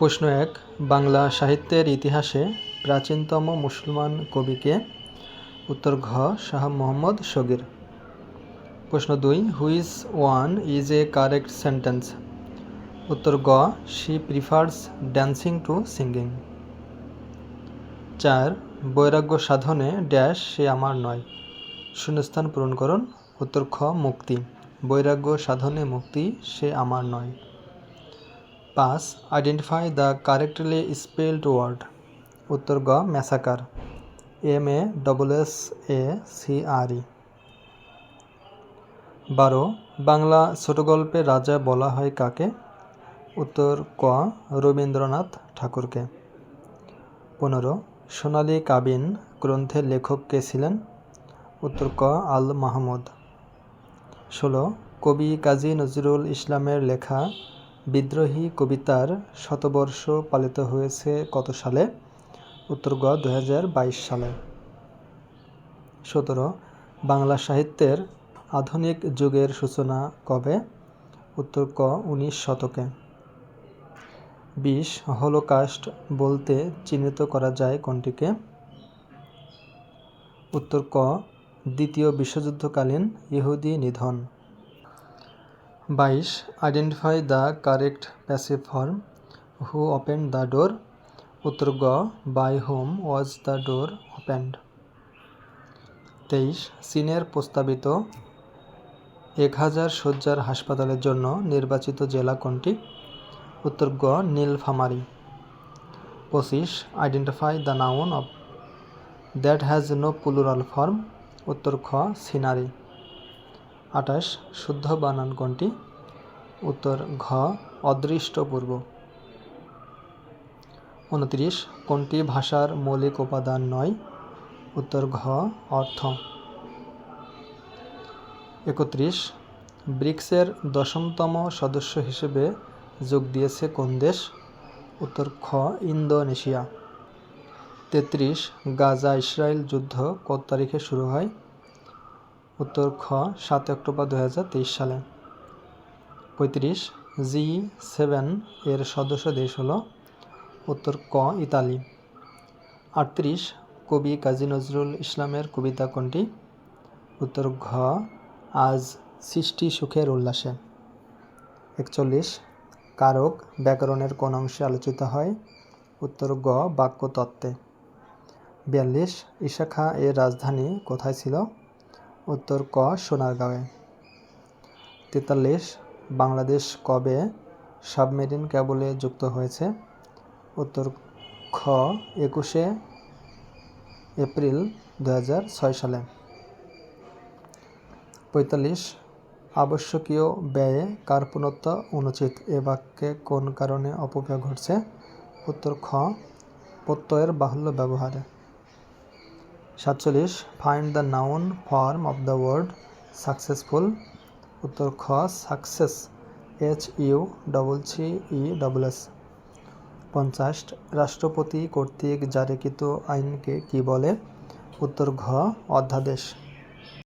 প্রশ্ন এক, বাংলা সাহিত্যের ইতিহাসে প্রাচীনতম মুসলমান কবিকে। উত্তর ঘ, শাহ মোহাম্মদ শগীর। প্রশ্ন দুই which one is a correct sentence? উত্তর গ, she prefers dancing to singing. চার, বৈরাগ্য সাধনে ড্যাশ সে আমার নয়। শূন্যস্থান পূরণ করুন। উত্তর খ, মুক্তি। বৈরাগ্য সাধনে মুক্তি সে আমার নয়। পাঁচ identify the correctly spelled word উত্তর গ massacre M A double S A C R E বারো, বাংলা ছোট গল্পের রাজা বলা হয় কাকে? উত্তর ক, রবীন্দ্রনাথ ঠাকুরকে। পনেরো, সোনালী কাবিন গ্রন্থের লেখক কে ছিলেন? উত্তর ক, আল মাহমুদ। ষোলো, কবি কাজী নজরুল ইসলামের লেখা বিদ্রোহী কবিতার শতবর্ষ পালিত হয়েছে কত সালে? উত্তর গ দুই হাজার বাইশ সালে। সতেরো, বাংলা সাহিত্যের আধুনিক যুগের সূচনা কবে? উত্তর ক, উনিশ শতকে। বিশ, হলোকাস্ট বলতে চিহ্নিত করা যায় কোনটিকে? উত্তর ক, দ্বিতীয় বিশ্বযুদ্ধকালীন ইহুদি নিধন। বাইশ identify the correct passive form who open the door উত্তর গ by whom was the door opened তেইশ চীনের প্রস্তাবিত এক হাজার শয্যার হাসপাতালের জন্য নির্বাচিত জেলা কোনটি? উত্তর গ, নীলফামারী। পঁচিশ identify the noun of that has no plural form উত্তর খ, সিনারি। আঠাশ, শুদ্ধ বানান কোনটি? উত্তর, ঘ, অদৃষ্টপূর্ব। উনত্রিশ, কোনটি ভাষার মৌলিক উপাদান নয়? উত্তর, ঘ, অর্থ। একত্রিশ, ব্রিক্সের দশমতম সদস্য হিসেবে যোগ দিয়েছে কোন দেশ? উত্তর, খ, ইন্দোনেশিয়া। তেত্রিশ গাজা ইসরায়েল যুদ্ধ কত তারিখে শুরু হয়? উত্তর খ, সাত অক্টোবর দু হাজার তেইশ সালে। পঁয়ত্রিশ, জি সেভেন এর সদস্য দেশ হল উত্তর ক, ইতালি। আটত্রিশ, কবি কাজী নজরুল ইসলামের কবিতা কোনটি? উত্তর ঘ, আজ সৃষ্টি সুখের উল্লাসে। একচল্লিশ, কারক ব্যাকরণের কোন অংশে আলোচিত হয়? উত্তর গ, বাক্যতত্ত্বে। বিয়াল্লিশ, ইশাখা এর রাজধানী কোথায় ছিল? উত্তর ক, সোনারগাঁওয়ে। তেতাল্লিশ, বাংলাদেশ কবে সাবমেরিন ক্যাবলে যুক্ত হয়েছে? উত্তর খ, একুশে এপ্রিল দু হাজার ছয় সালে। পঁয়তাল্লিশ, আবশ্যকীয় ব্যয়ে কার্পণত্ব অনুচিত, এ বাক্যে কোন কারণে অপব্যয় ঘটছে? উত্তর খ, প্রত্যয়ের বাহুল্য ব্যবহারে। সাতচল্লিশ find the noun form of the word successful উত্তর খ success S U double C E double S পঞ্চাশ, রাষ্ট্রপতি কর্তৃক জারিকৃত আইনকে কি বলে? উত্তর ঘ, অধ্যাদেশ।